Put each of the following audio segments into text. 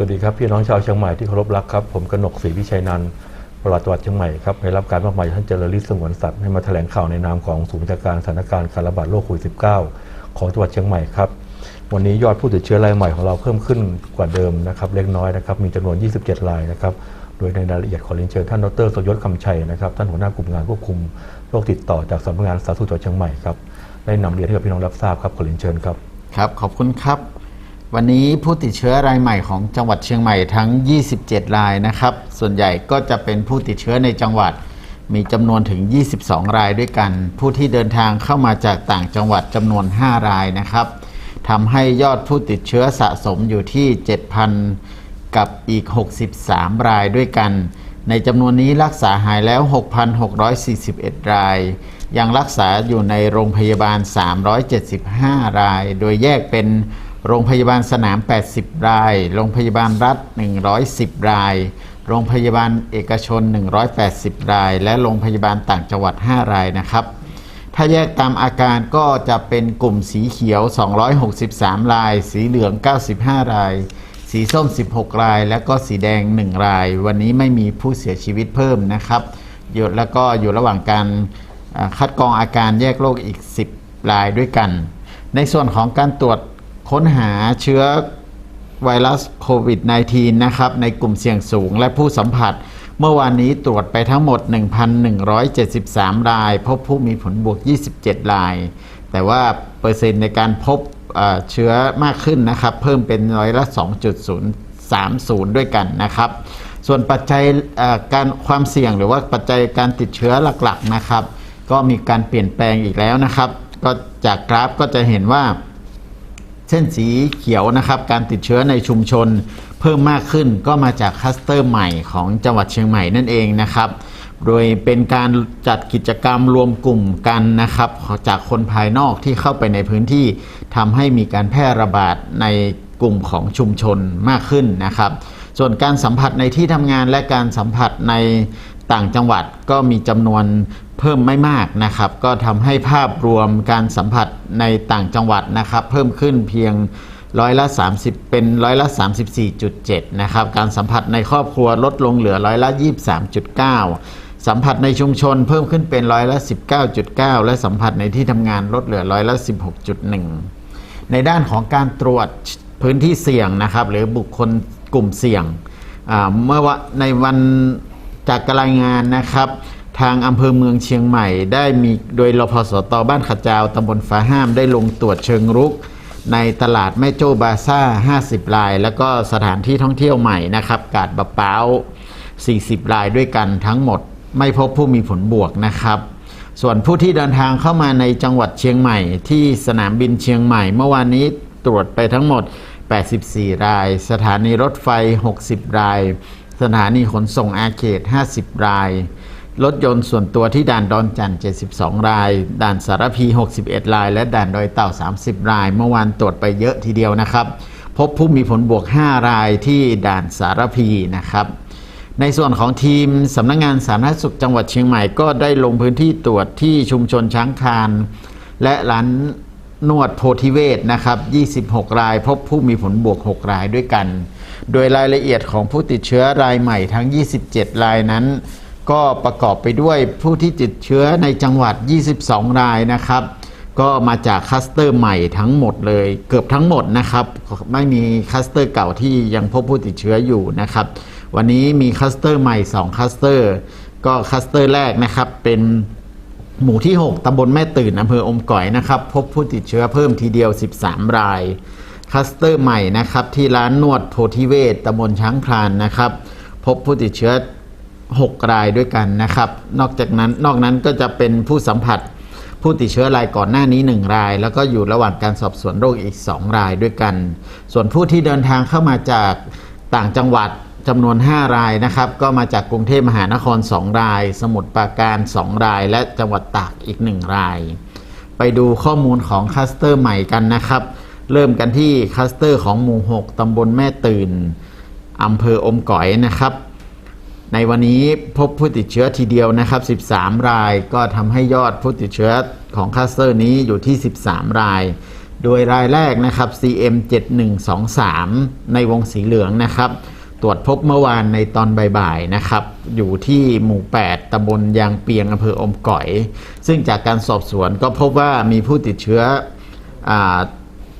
สวัสดีครับพี่น้องชาวเชียงใหม่ที่เคารพรักครับผมกนกศรีวิชัยนันท์ปลัดจังหวัดเชียงใหม่ครับได้รับการมอบหมายจากท่านเจริญฤทธิ์สงวนสัตว์ให้มาแถลงข่าวในนามของศูนย์บัญชาการสถานการณ์การระบาดโรคโควิด -19 ของจังหวัดเชียงใหม่ครับวันนี้ยอดผู้ติดเชื้อรายใหม่ของเราเพิ่มขึ้นกว่าเดิมนะครับเล็กน้อยนะครับมีจำนวน 27 รายนะครับโดยในรายละเอียดขอเรียนเชิญท่านดรสยศคำชัยนะครับท่านหัวหน้ากลุ่มงานควบคุมโรคติดต่อจากสำนักงานสาธารณสุขจังหวัดเชียงใหม่ครับได้นำเรียนให้กับพี่น้องรับทราบครับขอเรียนเชิญครับครับขอบคุณครับ วันนี้ผู้ติดเชื้อรายใหม่ของจังหวัดเชียงใหม่ทั้ง 27 รายนะครับ ส่วนใหญ่ก็จะเป็นผู้ติดเชื้อในจังหวัดมีจำนวนถึง 22 รายด้วยกัน ผู้ที่เดินทางเข้ามาจากต่างจังหวัดจำนวน 5 รายนะครับทำให้ยอดผู้ติดเชื้อสะสมอยู่ที่ 7,000 กับอีก 63 รายด้วยกัน ในจำนวนนี้รักษาหายแล้ว 6,641 ราย ยังรักษาอยู่ในโรงพยาบาล 375 ราย โดยแยกเป็น โรงพยาบาลสนาม 80 ราย โรงพยาบาลรัฐ 110 ราย โรงพยาบาลเอกชน 180 ราย และโรงพยาบาลต่างจังหวัด 5 รายนะครับ ถ้าแยกตามอาการก็จะเป็นกลุ่มสีเขียว 263 ราย สีเหลือง 95 ราย สีส้ม 16 ราย และก็สีแดง 1 ราย วันนี้ไม่มีผู้เสียชีวิตเพิ่มนะครับอยู่แล้วก็อยู่ระหว่างการคัดกรองอาการแยกโรคอีก 10 รายด้วยกัน ในส่วนของการตรวจ ค้นหาเชื้อไวรัสโควิด -19 นะครับในกลุ่มเสี่ยงสูงและผู้สัมผัส เมื่อวานนี้ตรวจไปทั้งหมด 1,173 ราย พบผู้มีผลบวก 27 ราย แต่ว่าเปอร์เซ็นต์ในการพบเชื้อมากขึ้นนะครับ เพิ่มเป็นร้อยละ 2.030 ด้วยกันนะครับ ส่วนปัจจัยการความเสี่ยงหรือว่าปัจจัยการติดเชื้อหลักๆนะครับ ก็มีการเปลี่ยนแปลงอีกแล้วนะครับ ก็จากกราฟก็จะเห็นว่า เส้นสีเขียวนะครับการติดเชื้อในชุมชนเพิ่มมากขึ้นก็มาจากคลัสเตอร์ใหม่ของจังหวัดเชียงใหม่นั่นเองนะครับ โดยเป็นการจัดกิจกรรมรวมกลุ่มกันนะครับจากคนภายนอกที่เข้าไปในพื้นที่ทำให้มีการแพร่ระบาดในกลุ่มของชุมชนมากขึ้นนะครับ ส่วนการสัมผัสในที่ทำงานและการสัมผัสในต่างจังหวัดก็มีจำนวน เพิ่มไม่มากนะครับ ก็ทำให้ภาพรวมการสัมผัสในต่างจังหวัดนะครับ เพิ่มขึ้นเพียงร้อยละ 30 เป็นร้อยละ 34.7 นะครับ การสัมผัสในครอบครัวลดลงเหลือร้อยละ 23.9 สัมผัสในชุมชนเพิ่มขึ้นเป็นร้อยละ 19.9 และสัมผัสในที่ทำงานลดเหลือร้อยละ 16.1 ในด้านของการตรวจพื้นที่เสี่ยงนะครับ หรือบุคคลกลุ่มเสี่ยง เมื่อวในวันจากรายงานนะครับ ทางอำเภอเมืองเชียงใหม่ ได้มีโดยรพสตบ้านขจาวตำบลฟ้าห้ามได้ลงตรวจเชิงรุก ในตลาดแม่โจ้บาซ่า 50 ราย แล้วก็สถานที่ท่องเที่ยวใหม่นะครับกาดบะเป้า40 รายด้วยกันทั้งหมด ไม่พบผู้มีผลบวกนะครับ ส่วนผู้ที่เดินทางเข้ามาในจังหวัดเชียงใหม่ ที่สนามบินเชียงใหม่ เมื่อวานนี้ตรวจไปทั้งหมด 84 ราย สถานีรถไฟ 60 ราย สถานีขนส่งอาเขต 50 ราย รถยนต์ส่วนตัวที่ด่านดอนจันทร์72 ราย ด่านสารพี 61 ราย และด่านดอยเต่า 30 ราย เมื่อวานตรวจไปเยอะทีเดียวนะครับ พบผู้มีผลบวก 5 รายที่ด่านสารพีนะครับ ในส่วนของทีมสำนักงงานสาธารณสุขจังหวัดเชียงใหม่ก็ได้ลงพื้นที่ตรวจที่ชุมชนช้างคาน และร้านนวดโพธิเวศนะครับ 26 ราย พบผู้มีผลบวก 6 รายด้วยกัน โดยรายละเอียดของผู้ติดเชื้อรายใหม่ทั้ง 27 รายนั้น ก็ประกอบไปด้วยผู้ที่ติดเชื้อในจังหวัด 22 รายนะครับ ก็มาจากคัสเตอร์ใหม่ทั้งหมดเลย เกือบทั้งหมดนะครับ ไม่มีคัสเตอร์เก่าที่ยังพบผู้ติดเชื้ออยู่นะครับ วันนี้มีคัสเตอร์ใหม่ 2 คัสเตอร์ ก็คัสเตอร์แรกนะครับเป็นหมู่ที่ 6 ตำบลแม่ตื่นอำเภออมก๋อยนะครับ พบผู้ติดเชื้อเพิ่มทีเดียว 13 ราย คัสเตอร์ใหม่นะครับที่ร้านนวดโพธิเวศตำบลช้างคลานนะครับ พบผู้ติดเชื้อ 6 รายด้วยกันนะครับ นอกจากนั้นนอกนั้นก็จะเป็นผู้สัมผัสผู้ติดเชื้อรายก่อนหน้านี้ 1 ราย แล้วก็อยู่ระหว่างการสอบสวนโรคอีก 2 รายด้วยกัน ส่วนผู้ที่เดินทางเข้ามาจากต่างจังหวัดจำนวน 5 รายนะครับ ก็มาจากกรุงเทพมหานคร 2 ราย สมุทรปราการ 2 ราย และจังหวัดตากอีก 1 ราย ไปดูข้อมูลของคลัสเตอร์ใหม่กันนะครับ เริ่มกันที่คลัสเตอร์ของหมู่ 6ตำบลแม่ตื่นอำเภออมก๋อยนะครับ ในวันนี้พบผู้ติดเชื้อทีเดียวนะครับ 13 รายก็ทำให้ยอดผู้ติดเชื้อของคลัสเตอร์นี้อยู่ที่ 13 ราย โดยรายแรกนะครับ CM 7123ในวงสีเหลืองนะครับ ตรวจพบเมื่อวานในตอนบ่ายๆนะครับ อยู่ที่หมู่ 8ตำบลยางเปียงอำเภออมก๋อย ซึ่งจากการสอบสวนก็พบว่ามีผู้ติดเชื้ออ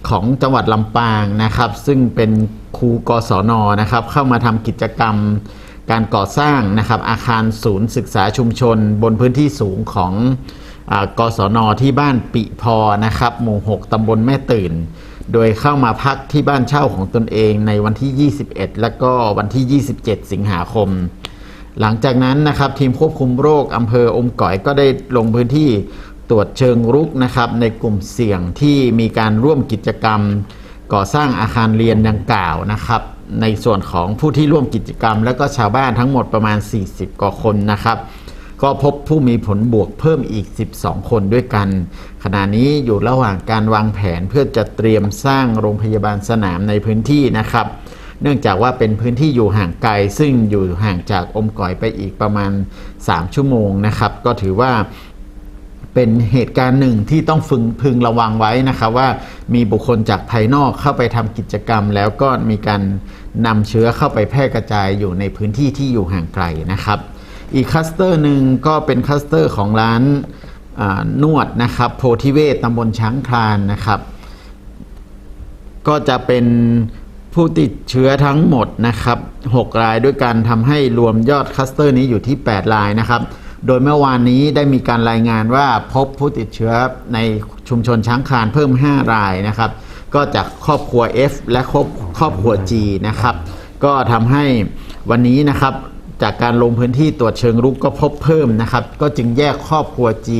ของจังหวัดลำปางนะครับ ซึ่งเป็นครูกศนนะครับ เข้ามาทำกิจกรรม การก่อสร้างนะครับอาคารศูนย์ศึกษาชุมชน บนพื้นที่สูงของอกศนที่บ้านปิพอนะครับ หมู่ 6 ตำบลแม่ตื่น โดยเข้ามาพักที่บ้านเช่าของตนเองในวันที่ 21 และก็วันที่ 27 สิงหาคม หลังจากนั้นนะครับทีมควบคุมโรคอำเภออมก๋อยก็ได้ลงพื้นที่ตรวจเชิงรุกนะครับในกลุ่มเสี่ยงที่มีการร่วมกิจกรรม ก่อสร้างอาคารเรียนดังกล่าวนะครับ ในส่วนของผู้ที่ร่วมกิจกรรม และก็ชาวบ้านทั้งหมดประมาณ 40 กว่าคนนะครับ ก็พบผู้มีผลบวกเพิ่มอีก 12 คนด้วยกัน ขณะนี้อยู่ระหว่างการวางแผนเพื่อจะเตรียมสร้างโรงพยาบาลสนามในพื้นที่นะครับ เนื่องจากว่าเป็นพื้นที่อยู่ห่างไกล ซึ่งอยู่ห่างจากอมก๋อยไปอีกประมาณ 3 ชั่วโมงนะครับ ก็ถือว่าเป็นเหตุการณ์หนึ่งที่ต้องพึงพึงระวังไว้นะครับว่ามีบุคคลจากภายนอกเข้าไปทำกิจกรรม แล้วก็มีการ นำเชื้อเข้าไปแพร่กระจายอยู่ในพื้นที่ที่อยู่ห่างไกลนะครับ อีกคัสเตอร์หนึ่งก็เป็นคัสเตอร์ของร้านนวดนะครับโพธิเวศตำบลช้างคลานนะครับ ก็จะเป็นผู้ติดเชื้อทั้งหมดนะครับ6รายด้วยกันทำให้รวมยอดคัสเตอร์นี้อยู่ที่ 8 รายนะครับ โดยเมื่อวานนี้ได้มีการรายงานว่าพบผู้ติดเชื้อในชุมชนช้างคลานเพิ่ม 5 รายนะครับ ก็จากครอบครัว F และครอบครอบครัว G นะครับ ก็ทำให้วันนี้นะครับจากการลงพื้นที่ตรวจเชิงรุกก็พบเพิ่มนะครับ ก็จึงแยกครอบครัว G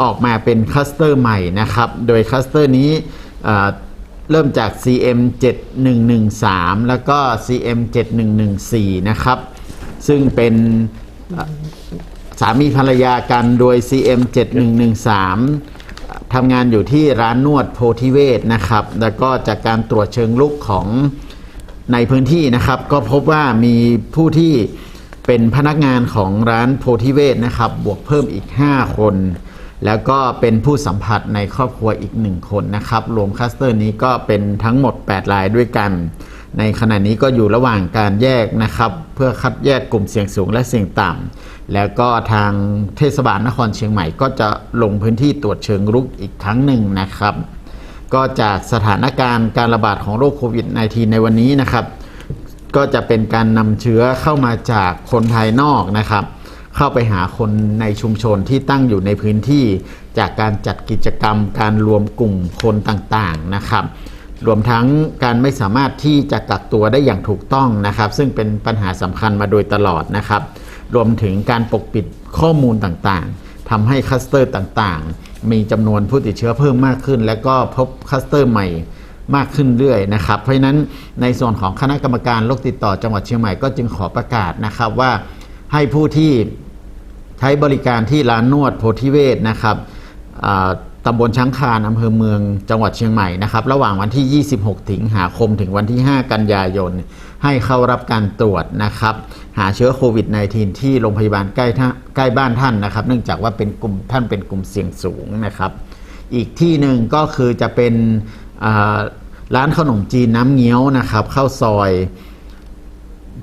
ออกมาเป็นคลัสเตอร์ใหม่นะครับ โดยคลัสเตอร์นี้เริ่มจาก CM 7113 แล้วก็ CM 7114 นะครับ ซึ่งเป็นสามีภรรยากันโดย CM 7113 ทำงานอยู่ที่ร้านนวดโพธิเวศนะครับ แล้วก็จากการตรวจเชิงลุกของในพื้นที่นะครับ ก็พบว่ามีผู้ที่เป็นพนักงานของร้านโพธิเวศนะครับ บวกเพิ่มอีก 5 คน แล้วก็เป็นผู้สัมผัสในครอบครัวอีกหนึ่งคนนะครับ รวมคลัสเตอร์นี้ก็เป็นทั้งหมด 8 รายด้วยกัน ในขณะนี้ก็อยู่ระหว่างการแยกนะครับ เพื่อคัดแยกกลุ่มเสี่ยงสูงและเสี่ยงต่ำแล้วก็ทางเทศบาลนครเชียงใหม่ ก็จะลงพื้นที่ตรวจเชิงรุกอีกครั้งหนึ่งนะครับ ก็จากสถานการณ์การระบาดของโรคโควิด -19 ในวันนี้นะครับ ก็จะเป็นการนำเชื้อเข้ามาจากคนภายนอกนะครับ เข้าไปหาคนในชุมชนที่ตั้งอยู่ในพื้นที่ จากการจัดกิจกรรมการรวมกลุ่มคนต่างๆนะครับ รวมทั้งการไม่สามารถที่จะกักตัวได้อย่างถูกต้องนะครับ ซึ่งเป็นปัญหาสำคัญมาโดยตลอดนะครับ รวมถึงการปกปิดข้อมูลต่างๆทำให้คัสเตอร์ต่างๆ มีจำนวนผู้ติดเชื้อเพิ่มมากขึ้น และก็พบคัสเตอร์ใหม่มากขึ้นเรื่อยนะครับ เพราะฉะนั้นในส่วนของคณะกรรมการโรคติดต่อจังหวัดเชียงใหม่ก็จึงขอประกาศนะครับว่าให้ผู้ที่ใช้บริการที่ร้านนวดโพธิเวศนะครับ ตำบลช้างคานอำเภอเมืองจังหวัดเชียงใหม่นะครับ ระหว่างวันที่ 26 สิงหาคมถึงวันที่ 5 กันยายน ให้เข้ารับการตรวจนะครับ หาเชื้อโควิด -19 ที่โรงพยาบาลใกล้ใกล้บ้านท่านนะครับ เนื่องจากว่าเป็นกลุ่มท่านเป็นกลุ่มเสี่ยงสูงนะครับ อีกที่หนึ่งก็คือจะเป็นร้านขนมจีนน้ำเงี้ยวนะครับ เข้าซอย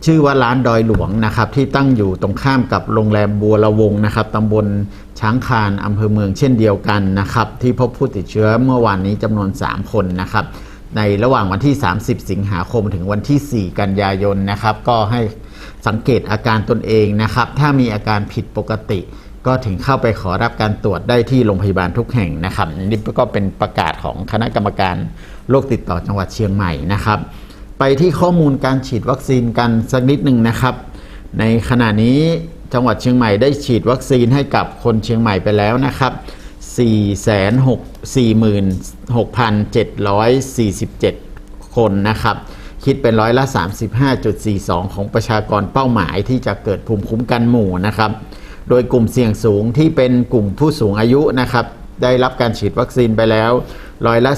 ชื่อว่าร้านดอยหลวงนะครับที่ตั้งอยู่ตรงข้ามกับโรงแรมบัวละวงนะครับตำบลช้างคานอำเภอเมืองเช่นเดียวกันนะครับที่พบผู้ติดเชื้อเมื่อวานนี้จำนวน 3 คนนะครับในระหว่างวันที่ 30 สิงหาคมถึงวันที่ 4 กันยายนนะครับก็ให้สังเกตอาการตนเองนะครับถ้ามีอาการผิดปกติ ก็ถึงเข้าไปขอรับการตรวจได้ที่โรงพยาบาลทุกแห่งนะครับอันนี่ก็เป็นประกาศของคณะกรรมการโรคติดต่อจังหวัดเชียงใหม่นะครับ ไปที่ข้อมูลการฉีดวัคซีนกันสักนิดหนึ่งนะครับ ในขณะนี้จังหวัดเชียงใหม่ได้ฉีดวัคซีนให้กับคนเชียงใหม่ไปแล้วนะครับ 4,646,747 คนนะครับ คิดเป็นร้อยละ 35.42 ของประชากรเป้าหมายที่จะเกิดภูมิคุ้มกันหมู่นะครับ โดยกลุ่มเสี่ยงสูงที่เป็นกลุ่มผู้สูงอายุนะครับ ได้รับการฉีดวัคซีนไปแล้วร้อยละ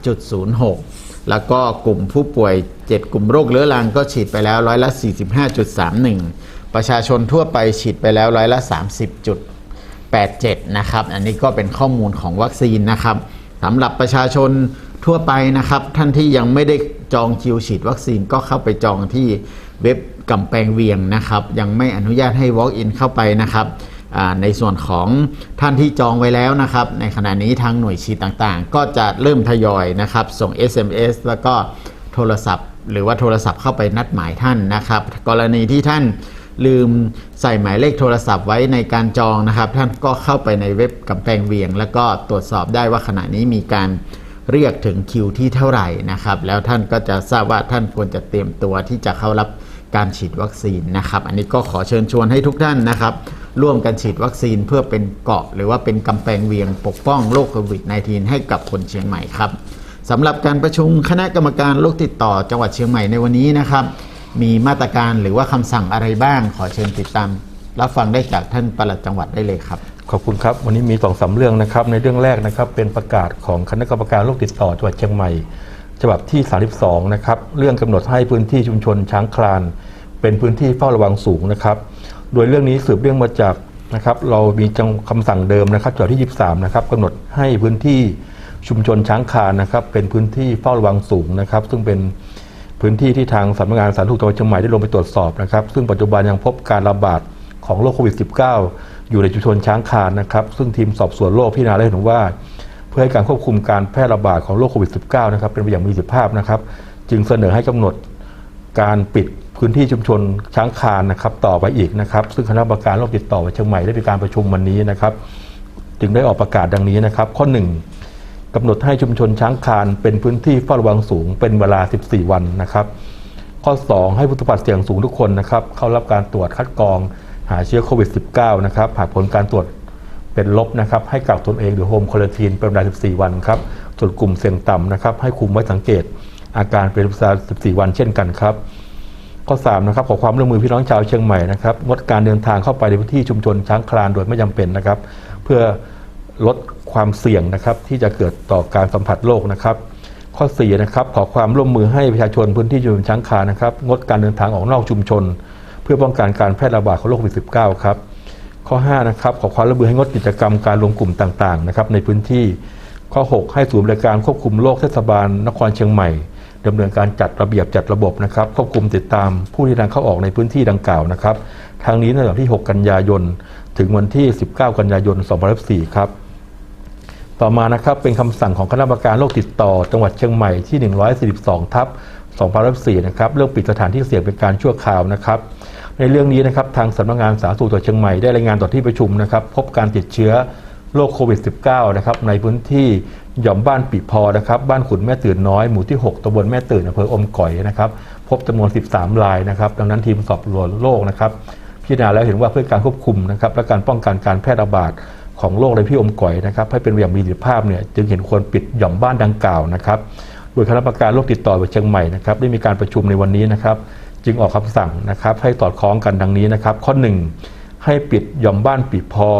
43.06 แล้วก็กลุ่มผู้ป่วย 7 กลุ่มโรคเรื้อรังก็ฉีดไปแล้วร้อยละ 45.31 ประชาชนทั่วไปฉีดไปแล้วร้อยละ 30.87 นะครับ อันนี้ก็เป็นข้อมูลของวัคซีนนะครับสำหรับประชาชนทั่วไปนะครับ ท่านที่ยังไม่ได้จองคิวฉีดวัคซีนก็เข้าไปจองที่เว็บกำแพงเวียงนะครับ ยังไม่อนุญาตให้ walk in เข้าไปนะครับ ในส่วนของท่านที่จองไว้แล้วนะครับ ในขณะนี้ทางหน่วยฉีดต่างๆ ก็จะเริ่มทยอยนะครับ ส่ง SMS แล้วก็โทรศัพท์ หรือว่าโทรศัพท์เข้าไปนัดหมายท่านนะครับ กรณีที่ท่านลืมใส่หมายเลขโทรศัพท์ไว้ในการจองนะครับ ท่านก็เข้าไปในเว็บกำแพงเวียง แล้วก็ตรวจสอบได้ว่าขณะนี้มีการเรียกถึงคิวที่เท่าไหร่นะครับ แล้วท่านก็จะทราบว่าท่านควรจะเตรียมตัวที่จะเข้ารับการฉีดวัคซีนนะครับ อันนี้ก็ขอเชิญชวนให้ทุกท่านนะครับ ร่วมกันฉีดวัคซีนเพื่อเป็นเกาะ หรือว่าเป็นกำแพงเวียงปกป้องโรคโควิด -19 ให้กับคนเชียงใหม่ครับสำหรับการประชุมคณะกรรมการโรคติดต่อจังหวัดเชียงใหม่ในวันนี้นะครับ มีมาตรการหรือว่าคำสั่งอะไรบ้าง ขอเชิญติดตามรับฟังได้จากท่านปลัดจังหวัดได้เลยครับขอบคุณครับ วันนี้มีสองสามเรื่องนะครับ ในเรื่องแรกนะครับ เป็นประกาศของคณะกรรมการโรคติดต่อจังหวัดเชียงใหม่ ฉบับที่ 32 นะครับ เรื่องกำหนดให้พื้นที่ชุมชนช้างคลาน เป็นพื้นที่เฝ้าระวังสูงนะครับ โดยเรื่องนี้สืบเรื่องมาจากนะครับเรามีจังคำสั่งเดิมนะครับฉบับที่ 23 นะครับกำหนดให้พื้นที่ชุมชนช้างคานนะครับ เป็นพื้นที่เฝ้าระวังสูงนะครับ ซึ่งเป็นพื้นที่ที่ทางสำนักงานสาธารณสุขจังหวัดเชียงใหม่ได้ลงไปตรวจสอบนะครับ ซึ่งปัจจุบันยังพบการระบาดของโรคโควิด -19 อยู่ในชุมชนช้างคานนะครับ ซึ่งทีมสอบสวนโรคพิจารณาได้เห็นว่า เพื่อให้การควบคุมการแพร่ระบาดของโรคโควิด -19 นะครับเป็นไปอย่างมีประสิทธิภาพนะครับ จึงเสนอให้กำหนดการปิด พื้นที่ชุมชนช้างคานนะครับต่อไปอีกนะครับ ซึ่งคณะกรรมการโรคติดต่อเชียงใหม่ได้มีการประชุมวันนี้นะครับ จึงได้ออกประกาศดังนี้นะครับ ข้อ 1กำหนดให้ชุมชนช้างคานเป็นพื้นที่เฝ้าระวังสูงเป็นเวลา 14 วันนะครับ ข้อ 2 ให้ผู้สัมผัสเสี่ยงสูงทุกคนนะครับเข้ารับการตรวจคัดกรองหาเชื้อโควิด -19 นะครับหากผลการตรวจเป็นลบนะครับให้กักตนเองหรือโฮมคอลันทีนเป็นเวลา 14 วันครับส่วนกลุ่มเสี่ยงต่ำนะครับให้คุมไว้สังเกตอาการเป็นเวลา 14 วันเช่นกันครับ ข้อ3นะครับขอความร่วมมือพี่น้องชาวเชียงใหม่นะครับงดการเดินทางเข้าไปในพื้นที่ชุมชนช้างคลานโดยไม่จำเป็นนะครับ เพื่อลดความเสี่ยงนะครับที่จะเกิดต่อการสัมผัสโรคนะครับ ข้อ4นะครับขอความร่วมมือให้ประชาชนพื้นที่ชุมชนช้างคลานนะครับงดการเดินทางออกนอกชุมชน เพื่อป้องกันการแพร่ระบาดของโรคโควิด -19 ครับข้อ5นะครับขอความร่วมมือให้งดกิจกรรมการรวมกลุ่มต่างๆนะครับในพื้นที่ข้อ 6 ให้ศูนย์บริการควบคุมโรคเทศบาลนครเชียงใหม่ ดำเนินการจัดระเบียบจัดระบบนะครับควบคุมติดตามผู้ที่เดินทางเข้าออกในพื้นที่ดังกล่าวนะครับทางนี้ในวันที่ 6 กันยายน ถึงวันที่ 19 กันยายน2014ครับต่อมานะครับเป็นคำสั่งของคณะกรรมการโรคติดต่อ จังหวัดเชียงใหม่ที่ 142 ทับ2014นะครับเรื่องปิดสถานที่เสี่ยงเป็นการชั่วคราวนะครับ ในเรื่องนี้นะครับทางสำนักงานสาธารณสุขจังหวัดเชียงใหม่ได้รายงานต่อที่ประชุมนะครับ พบการติดเชื้อ โรคโควิด -19 นะครับในพื้นที่หย่อมบ้านปีพอนะครับบ้านขุนแม่ตื่นน้อยหมู่ที่ 6ตำบลแม่ตื่นอำเภออมก๋อยนะครับพบจำนวน 13รายนะครับดังนั้นทีมสอบสวนโรคนะครับพิจารณาแล้วเห็นว่าเพื่อการควบคุมนะครับและการป้องกันการแพร่ระบาดของโรคในพี่อมก่อยนะครับให้เป็นอย่างมีประสิทธิภาพเนี่ยจึงเห็นควรปิดหย่อมบ้านดังกล่าวนะครับโดยคณะกรรมการโรคติดต่อจังหวัดเชียงใหม่นะครับได้มีการประชุมในวันนี้นะครับ จึงออกคำสั่งนะครับให้สอดคล้องกันดังนี้นะครับ ข้อ 1 ให้ปิดหย่อมบ้านปีพอ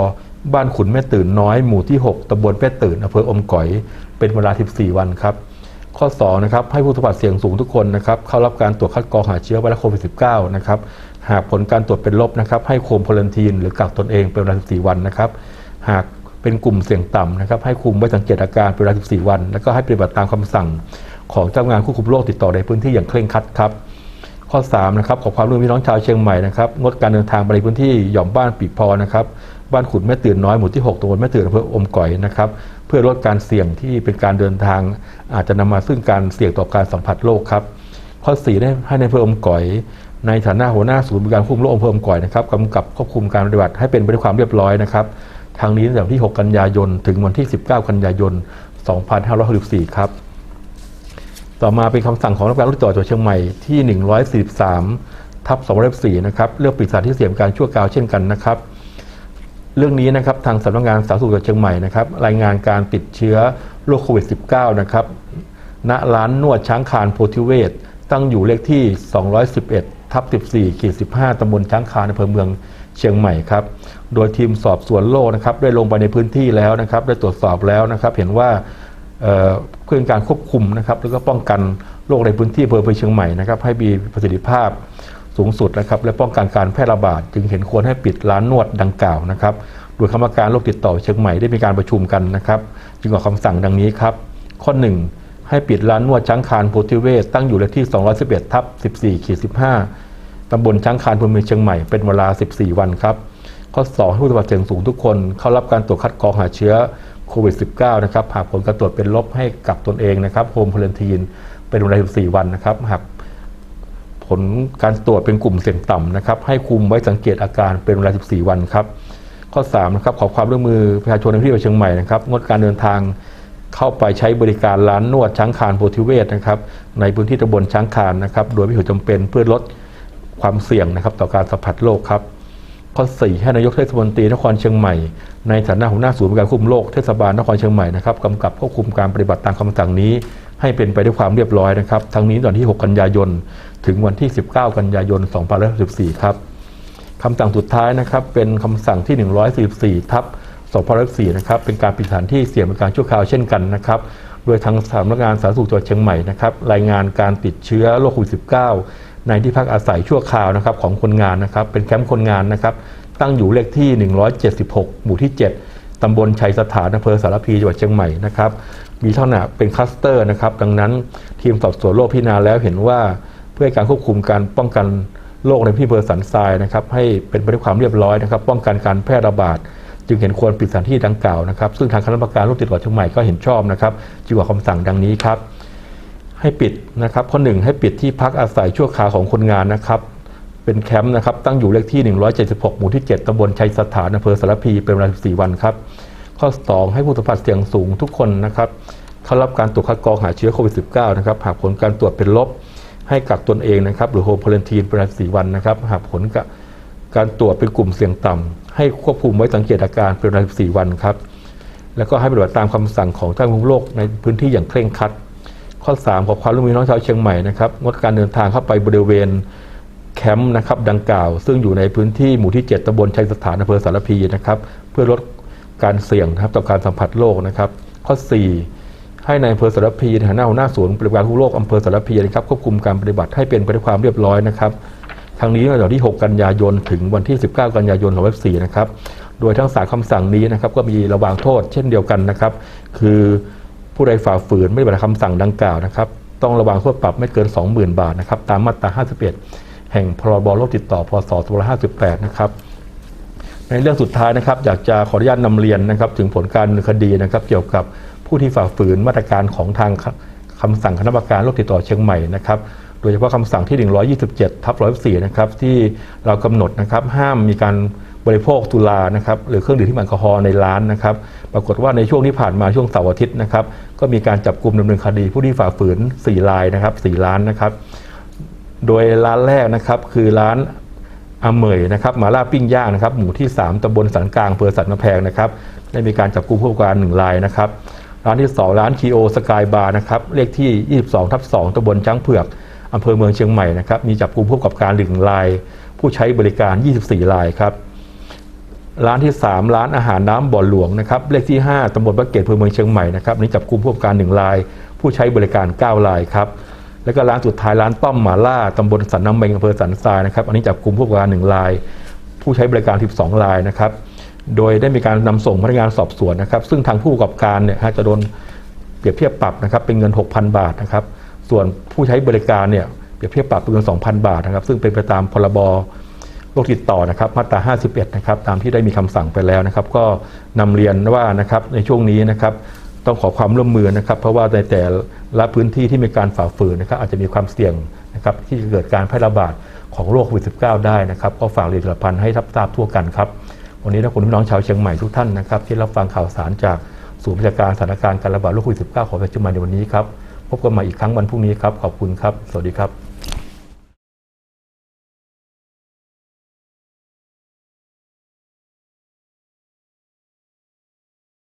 บ้านขุนแม่ตื่นน้อยหมู่ที่ 6ตำบลแม่ตื่นอำเภออมก๋อย เป็นเวลา 14 วันครับ ข้อ2นะครับให้ผู้สัมผัสเสี่ยงสูงทุกคนนะครับเข้ารับการตรวจคัดกรองหาเชื้อไวรัสโควิด -19 นะครับหากผลการตรวจเป็นลบนะครับให้โคมพลันทีนหรือกักตนเองเป็นเวลา 14 วันนะครับหากเป็นกลุ่มเสี่ยงต่ำนะครับให้คุมไว้สังเกตอาการเป็นเวลา 14 วัน แล้วก็ให้ปฏิบัติตามคำสั่งของเจ้าพนักงานควบคุมโรคติดต่อในพื้นที่อย่างเคร่งครัดครับ ข้อ3นะครับขอความร่วมมือพี่น้องชาวเชียงใหม่นะครับงดการเดินทางไปในพื้นที่หย่อมบ้านปีพอนะครับบ้านขุนแม่ตื่นน้อยหมู่ที่ 6ตำบลแม่ตื่นอำเภออมก๋อยนะครับเพื่อลดการเสี่ยงที่เป็นการเดินทาง อาจจะนำมาซึ่งการเสี่ยงต่อการสัมผัสโรคครับข้อ4ได้ให้ในอำเภออมก๋อย ในฐานะหัวหน้าศูนย์บริการควบคุมโรคอำเภออมก๋อยนะครับกำกับควบคุมการปฏิบัติให้เป็นไปด้วยความเรียบร้อยนะครับทางนี้ตั้งแต่วันที่ 6 กันยายน ถึงวันที่ 19 กันยายน 2564 ครับ ต่อมาเป็นคำสั่งของรัฐบาลรุ่นต่อจังหวัดเชียงใหม่ที่ 143 ทับ204นะครับเรื่องปิดสถานที่เสี่ยงการชั่วคราวเช่นกันนะครับ เรื่องนี้นะครับทางสำนักงานสาธารณสุขจังหวัดเชียงใหม่นะครับรายงานการติดเชื้อโรคโควิด -19 นะครับณร้านนวดช้างคานโพธิเวศตั้งอยู่เลขที่ 211 ทับ 14ขีด15ตำบลช้างคานอำเภอเมืองเชียงใหม่ครับ โดยทีมสอบสวนโรคนะครับได้ลงไปในพื้นที่แล้วนะครับ ได้ตรวจสอบแล้วนะครับ เห็นว่า เอ่อเพื่อการควบคุมนะครับแล้วก็ป้องกันโรคในพื้นที่อำเภอเชียงใหม่นะครับให้มีประสิทธิภาพสูงสุดนะครับและป้องกันการแพร่ระบาดจึงเห็นควรให้ปิดร้านนวดดังกล่าวนะครับโดยคณะกรรมการโรคติดต่อเชียงใหม่ได้มีการประชุมกันนะครับจึงออกคำสั่งดังนี้ครับข้อ 1 ให้ปิดร้านนวดช้างคานโพธิเวศตั้งอยู่เลขที่ 211ทับ14ขีด15ตำบลช้างคานพลเมืองเชียงใหม่เป็นเวลา 14 วันครับข้อ 2 ให้ผู้สมผัสเสี่ยงสูงทุกคนเข้ารับการตรวจคัดกรองหาเชื้อ โควิด -19 นะครับหากผลการตรวจเป็นลบให้กักตนเองนะครับโฮมควอนตีนเป็นเวลา14 วันนะครับหากผลการตรวจเป็นกลุ่มเสี่ยงต่ำนะครับ ให้คุมไว้สังเกตอาการเป็นเวลา 14 วันครับ ข้อ3นะครับขอความร่วมมือประชาชนในพื้นที่เชียงใหม่นะครับงดการเดินทางเข้าไปใช้บริการร้านนวดช้างคานโพธิเวศนะครับ ในพื้นที่ตำบลช้างคานนะครับ โดยไม่ถูกจำเป็นเพื่อลดความเสี่ยงนะครับ ต่อการสัมผัสโรคครับ ข้อ4ให้นายกเทศมนตรีนครเชียงใหม่ ในฐานะหัวหน้าศูนย์บริการควบคุมโรคเทศบาลนครเชียงใหม่นะครับกำกับควบคุมการปฏิบัติตามคำสั่งนี้ ให้เป็นไปด้วยความเรียบร้อยนะครับ ทั้งนี้วันที่ 6 กันยายน ถึงวันที่ 19 กันยายน 2564 ครับคำสั่งสุดท้ายนะครับเป็นคำสั่งที่ 144 ทับ2014นะครับเป็นการปิดสถานที่เสี่ยงเป็นการชั่วคราวเช่นกันนะครับโดยทางสำนักงานสาธารณสุขจังหวัดเชียงใหม่นะครับรายงานการติดเชื้อโรคโควิด -19 ในที่พักอาศัยชั่วคราวนะครับของคนงานนะครับ เป็นแคมป์คนงานนะครับ ตั้งอยู่เลขที่ 176 หมู่ที่ 7 ตำบลชัยสถานอำเภอสารพีจังหวัดเชียงใหม่นะครับ มีลักษณะเป็นคลัสเตอร์นะครับ ดังนั้นทีมสอบสวนโรคพิจารณาแล้วเห็นว่าเพื่อการควบคุมการป้องกันโรคในที่อำเภอสันทรายนะครับ ให้เป็นไปด้วยความเรียบร้อยนะครับ ป้องกันการแพร่ระบาดจึงเห็นควรปิดสถานที่ดังกล่าวนะครับ ซึ่งทางคณะกรรมการโรคติดต่อเชียงใหม่ก็เห็นชอบนะครับจึงออกคำสั่งดังนี้ครับ ให้ปิดนะครับ ข้อหนึ่งให้ปิดที่พักอาศัยชั่วคราวของคนงานนะครับเป็นแคมป์นะครับตั้งอยู่เลขที่ 176 หมู่ที่ 7ตำบลชัยสถานอำเภอสารพีเป็นเวลา14 วันครับ ข้อ 2 ให้ผู้สัมผัสเสี่ยงสูงทุกคนนะครับเข้ารับการตรวจคัดกรองหาเชื้อโควิด -19 นะครับหากผลการตรวจเป็นลบ ให้กักตนเองนะครับ หรือโฮมควอนตีนเป็นเวลา4วันนะครับ หากผลการตรวจเป็นกลุ่มเสี่ยงต่ำให้ควบคุมไว้สังเกตอาการเป็นเวลา14 วันครับ แล้วก็ให้ปฏิบัติตามคำสั่งของเจ้าหน้าที่โรคในพื้นที่อย่างเคร่งครัด ข้อ 3 ขอความร่วมมือน้องชาวเชียงใหม่นะครับงดการเดินทางเข้าไปบริเวณแคมป์นะครับดังกล่าว ซึ่งอยู่ในพื้นที่หมู่ที่ 7ตำบลชัยสถานอำเภอสารพีนะครับ เพื่อลดการเสี่ยงนะครับต่อการสัมผัสโรคนะครับ ข้อ 4 ให้ในายอำเภอสารพีในฐานะหัวหน้าศูนย์ปฏิบัติการควบคุมโรคอำเภอสารพีนะครับควบคุมการปฏิบัติให้เป็นไปด้วยความเรียบร้อยนะครับทางนี้ตั้งแต่วันที่ 6 กันยายนถึงวันที่ 19 กันยายน2564นะครับโดยทั้งสามคำสั่งนี้นะครับก็มีระวางโทษเช่นเดียวกันนะครับ คือ ผู้ใดฝ่าฝืนไม่ปฏิบัติคำสั่งดังกล่าวนะครับ ต้องระวางโทษปรับไม่เกิน 20,000 บาทนะครับ ตามมาตรา 51 แห่งพรบโรคติดต่อพศ2558 นะครับ ในเรื่องสุดท้ายนะครับ อยากจะขออนุญาตนำเรียนนะครับ ถึงผลการดำเนินคดีนะครับ เกี่ยวกับผู้ที่ฝ่าฝืนมาตรการของทางคำสั่งคณะกรรมการโรคติดต่อเชียงใหม่นะครับโดยเฉพาะคำสั่งที่ 127 ทับ104 นะครับที่เรากำหนดนะครับห้ามมีการ บริโภคสุรานะครับหรือเครื่องดื่มที่มีแอลกอฮอล์ในร้านนะครับ ปรากฏว่าในช่วงที่ผ่านมาช่วงเสาร์อาทิตย์นะครับ ก็มีการจับกลุ่มดำเนินคดีผู้ที่ฝ่าฝืน 4 รายนะครับ4ล้านนะครับ โดยร้านแรกนะครับคือร้านอเมยนะครับมาล่าปิ้งย่างนะครับ หมู่ที่ 3ตำบลสันกลางอำเภอสันนำแพงนะครับได้มีการจับกลุ่มผู้ประกอบการหนึ่งรายนะครับ ร้านที่ 2 ร้านคีโอสกายบาร์นะครับเลขที่ 22ทับ2ตำบลช้างเผือกอำเภอเมืองเชียงใหม่นะครับมีจับกลุ่มผู้ประกอบการหนึ่งราย ผู้ใช้บริการ 24 รายครับ ร้านที่ 3 ร้านอาหารน้ำบ่อหลวงนะครับเลขที่ 5ตำบลพระเกตอำเภอเมืองเชียงใหม่นะครับอันนี้จับกลุ่มผู้ประกอบการหนึ่งราย ผู้ใช้บริการ 9 รายครับแล้วก็ร้านสุดท้ายร้านต้อมหมาล่าตำบลสันน้ำเมงอำเภอสันทรายนะครับอันนี้จับกลุ่มผู้ประกอบการหนึ่งราย ผู้ใช้บริการ 12 รายนะครับโดยได้มีการนำส่งพนักงานสอบสวนนะครับ ซึ่งทางผู้ประกอบการเนี่ยจะโดนเปรียบเทียบปรับนะครับเป็นเงิน 6,000 บาทนะครับส่วนผู้ใช้บริการเนี่ยเปรียบเทียบปรับเป็นเงิน 2,000 บาทนะครับซึ่งเป็นไปตามพรบ โรคติดต่อนะครับมาตรา 51 นะครับตามที่ได้มีคำสั่งไปแล้วนะครับ ก็นำเรียนว่านะครับในช่วงนี้นะครับต้องขอความร่วมมือนะครับ เพราะว่าในแต่ละพื้นที่ที่มีการฝ่าฝืนนะครับอาจจะมีความเสี่ยงนะครับที่จะเกิดการแพร่ระบาดของโรคโควิด -19 ได้นะครับก็ฝากเรียนประพันธ์ให้รับทราบทั่วกันครับ วันนี้นะคุณพี่น้องชาวเชียงใหม่ทุกท่านนะครับที่รับฟังข่าวสารจากศูนย์ประชาการสถานการณ์การระบาดโรคโควิด -19 ของประเทศเชียงใหม่ในวันนี้ครับพบกันใหม่อีกครั้งวันพรุ่งนี้ครับขอบคุณครับ สวัสดีครับ